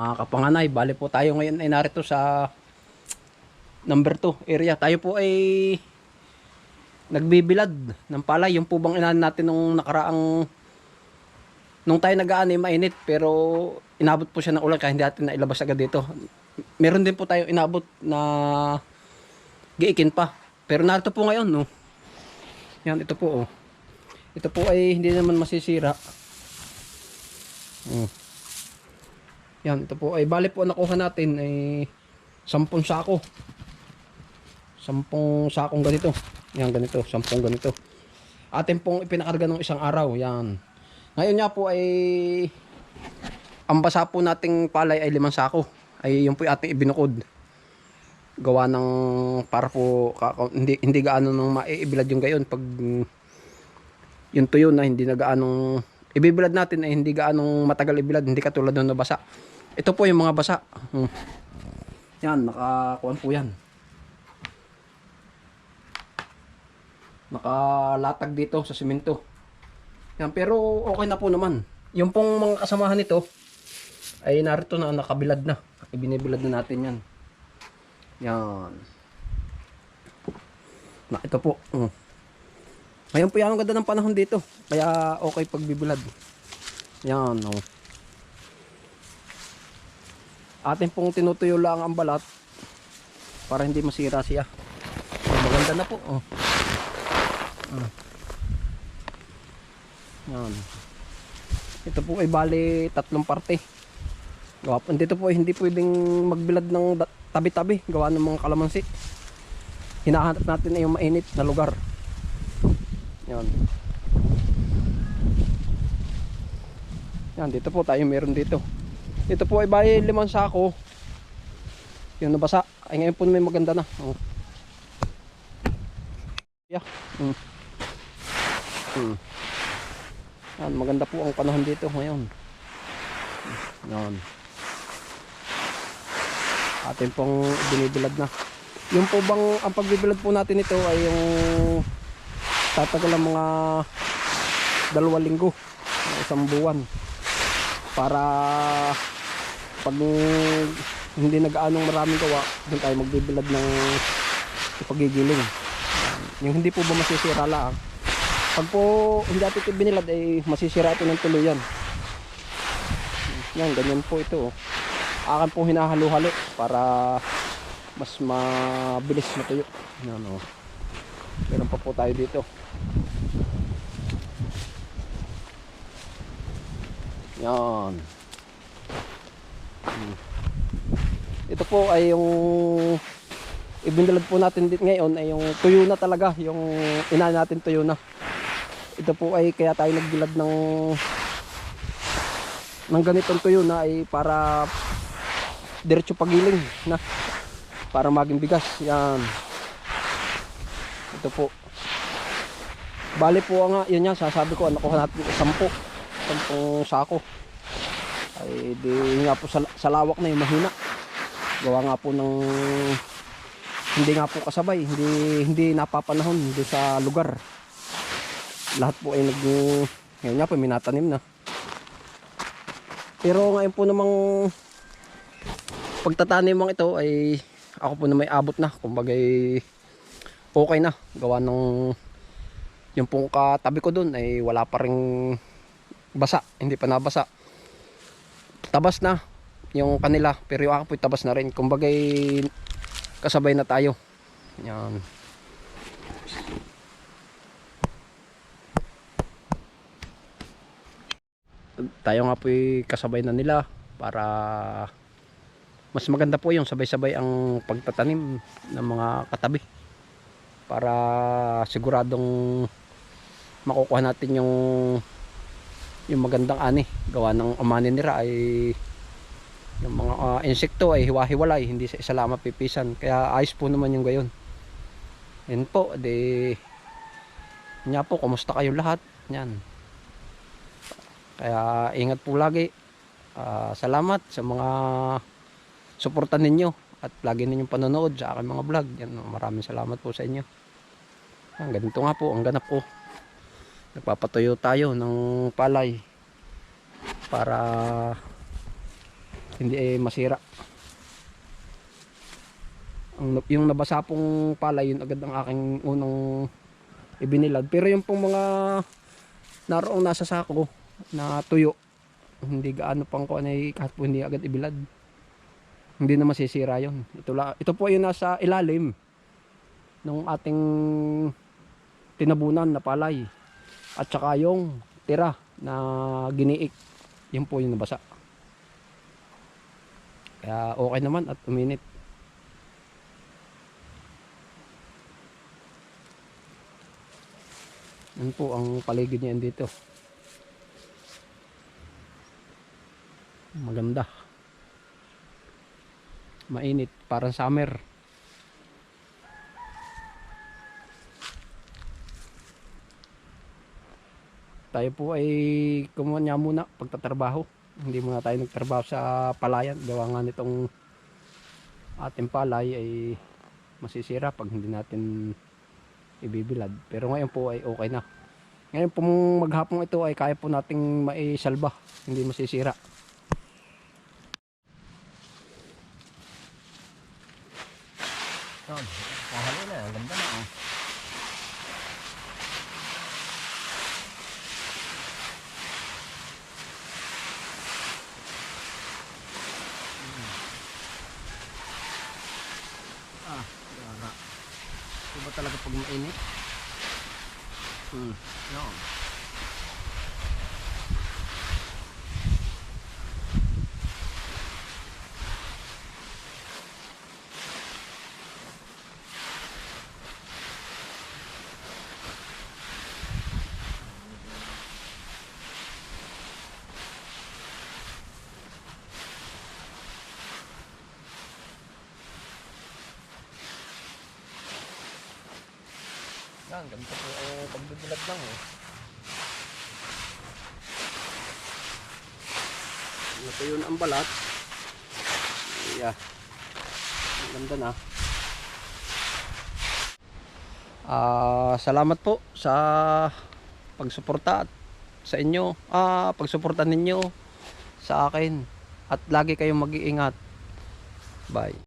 Mga kapanganay, bali po tayo ngayon ay narito sa number 2 area. Tayo po ay nagbibilad ng palay. Yung po bang inahan natin nung nakaraang nung tayo nag-aan ay mainit pero inabot po siya ng ulan kaya hindi natin nailabas agad dito. Meron din po tayo inabot na giikin pa. Pero narito po ngayon, no. Yan, ito po, oh. Ito po ay hindi naman masisira. Mm. Yan, ito po ay bali po nakuha natin ay 10 sako. 10 sakong ganito. Yan, ganito, 10 ganito. Atin pong ipinakarga ng isang araw, yan. Ngayon nga po ay ang basa po nating palay ay limang sako. Ay yung po yung ating ibinukod. Gawa ng para po hindi hindi gaano nang maiibilad yung gayon pag yung tuyo na hindi na gaano ibibilad natin ay hindi gaano matagal ibilad, hindi katulad ng nabasa. Ito po yung mga basa. Hmm. Yan, nakakuan po yan. Nakalatag dito sa simento. Yan, pero okay na po naman. Yung pong mga kasamahan nito ay narito na nakabilad na. Ibinibilad na natin yan. Yan. Na, ito po. Mm. Ngayon po yan ang ganda ng panahon dito. Kaya okay pagbibilad. Yan. Oh. Atin pong tinutuyo lang ang balat para hindi masira siya. Oh, maganda na po. Oh. Mm. Yan. Ito po ay bali tatlong parte. Gawa. Dito po ay hindi pwedeng magbilad ng tabi-tabi. Gawa ng mga kalamansi. Hinahanap natin ay yung mainit na lugar. Yan. Yan, dito po tayo meron dito. Ito po ay bali limang sako. Yung nabasa. Ay ngayon po may maganda na. Oh. Yeah. Mm. Mm. Yan, maganda po ang panahon dito ngayon. Yan. Atin pong binibilad na. Yung po bang, ang pagbibilad po natin ito ay yung tatagal ang mga dalawang linggo, isang buwan. Para pag hindi nag-aanong maraming gawa, doon tayo magbibilad ng pagigiling. Yung hindi po ba masisira lang. Pag po hindi natin ito binilad ay masisira ito ng tuluyan. Yan, ganyan po ito. oh. Akan po hinahalo-halo para mas mabilis matuyo. Yan o. Meron pa po tayo dito. Yan. Hmm. Ito po ay yung ibinilad po natin din ngayon ay yung tuyo na talaga. Yung ina natin tuyo na. Ito po ay kaya tayo nagbilad ng ng ganitong tuyo na ay para diretso pagiling na para maging bigas yan ito po. Bali po nga yun yan sasabi ko nakuha natin sampu sampung sako. Ay di nga po sa, sa lawak na yung mahina. Gawa nga po ng hindi nga po kasabay hindi hindi napapanahon doon sa lugar. Lahat po ay nag ngayon nga po may natanim na. Pero ngayon po namang pagtatanim mo ito ay ako po na may abot na. Kumbaga ay okay na. Gawa ng yung pong katabi ko dun ay wala pa ring basa. Hindi pa nabasa. Tabas na yung kanila pero yung po tabas na rin. Kumbaga ay kasabay na tayo. Yan. Tayo nga po kasabay na nila para mas maganda po yung sabay-sabay ang pagtatanim ng mga katabi para siguradong makukuha natin yung yung magandang ani. Gawa ng amanin nila ay yung mga ah, insekto ay hiwa-hiwalay hindi sa isa lang mapipisan kaya ayos po naman yung gayon. Yun po di nya po kumusta kayong lahat? Yan. Kaya ingat po lagi. Ah, salamat sa mga suportan ninyo at lagi ninyong panonood sa aking mga vlog. Yan, maraming salamat po sa inyo. Ang ganito nga po, ang ganap po. Nagpapatuyo tayo ng palay para hindi eh masira. Ang, yung nabasa pong palay, yun agad ang aking unang ibinilad. Pero yung pong mga naroong nasa sako na tuyo, hindi gaano pang ko ay kahit po hindi agad ibilad. Hindi na masisira yun. Ito, la, ito po yung nasa ilalim ng ating tinabunan na palay. At saka yung tira na giniik. Yun po yung nabasa. Kaya okay naman at uminit. Yan po ang paligid niyan dito. Maganda. Mainit, parang summer. Tayo po ay kumuha niya muna pagtatrabaho. Hindi muna tayo nagtrabaho sa palayan. Gawa nga nitong ating palay ay masisira pag hindi natin ibibilad. Pero ngayon po ay okay na. Ngayon po maghapong ito ay kaya po nating maisalba. Hindi masisira. Yan. Kahalo na. Ang ganda na. Oh. Ah, gara. Iba talaga pag mainit. Hmm. Yan. Yan. Ganito po ang pagbibilad lang. Oh. Ito yun ang balat. Yeah. Ang ganda na. Ah, salamat po sa pagsuporta at sa inyo. Ah, pagsuporta ninyo sa akin. At lagi kayong mag-iingat. Bye.